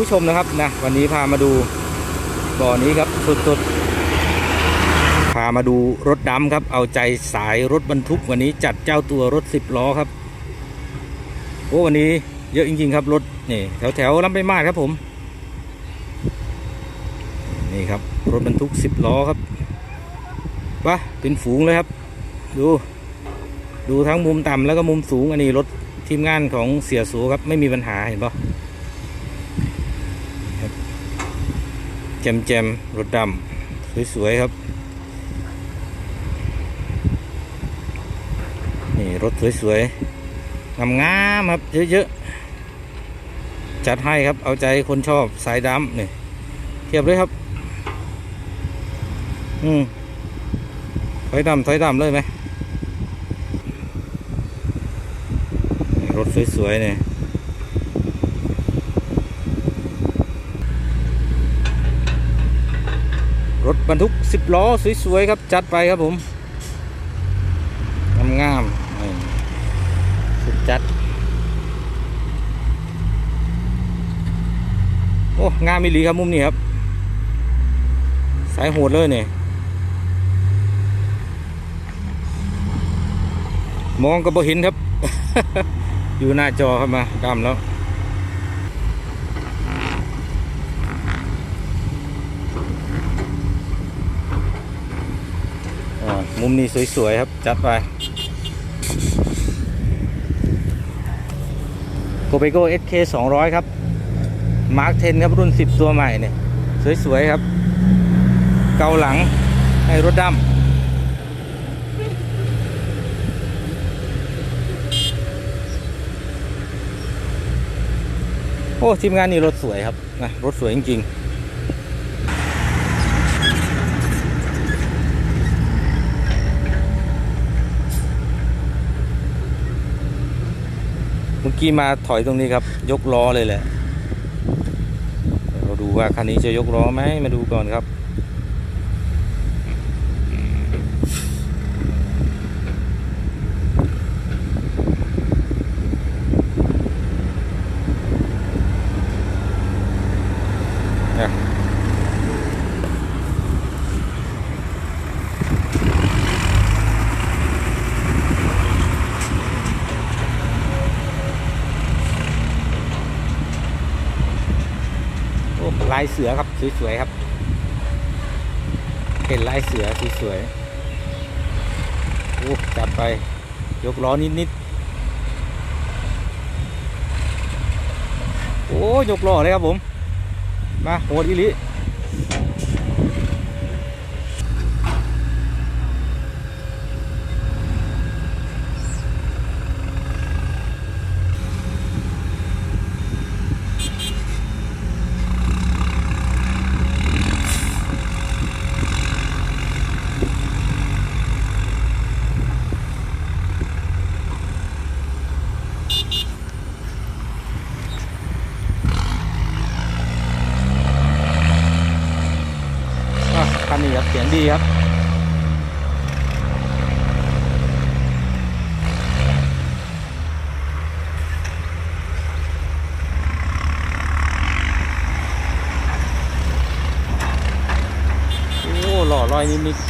ผู้ชมนะครับนะวันนี้พามาดูบ่อนี้ครับสุดๆ พามาดูรถดำครับ เอาใจสายรถบรรทุกวันนี้จัดเจ้าตัวรถสิบล้อครับโอ้วันนี้เยอะจริงๆครับรถนี่แถวแถวๆลำไปมากครับผม นี่ครับรถบรรทุกสิบล้อครับปะเป็นฝูงเลยครับ ดู ดูทั้งมุมต่ำแล้วก็มุมสูงอันนี้รถทีมงานของเสียสูครับไม่มีปัญหาเห็นปะ ครับแจมแจมๆรถดำสวยๆครับ นี่รถสวยๆงามๆครับเยอะๆ จัดให้ครับเอาใจคนชอบสายดำนี่เทียบเลยครับ อืมถอยดำถอยดำเลยไหมรถสวยๆเนี่ย ถบรรทุกสิบล้อ สวย ๆ ครับ จัดไปครับผม งามๆสุดจัด โอ้ งามมิลีครับ มุมนี้ครับ สายโหดเลยเนี่ยมองก็บ่เห็นครับ อยู่หน้าจอเข้ามาดำแล้ว มุมนี้สวย ๆ ครับ จัดไปโกเปโก้ SK 200 ครับ มาร์ค10ครับรุ่น 10 ตัวใหม่เนี่ย สวย ๆ ครับ เกาหลังให้รถดำโอ้ทีมงานนี่รถสวยครับนะรถสวยจริงๆ กี้มาถอยตรงนี้ครับ ยกล้อเลยแหละเดี๋ยวเราดูว่าคันนี้จะยกล้อไหมมาดูก่อนครับ ลายเสือครับสวยๆครับ เป็นลายเสือสวยๆโอ้จับไป ยกล้อนิดๆโอ้ยกล้อเลยครับผม มาโหดอีลิอะ คันนี้ครับเสียงดีครับโอ้หล่อลอยนิด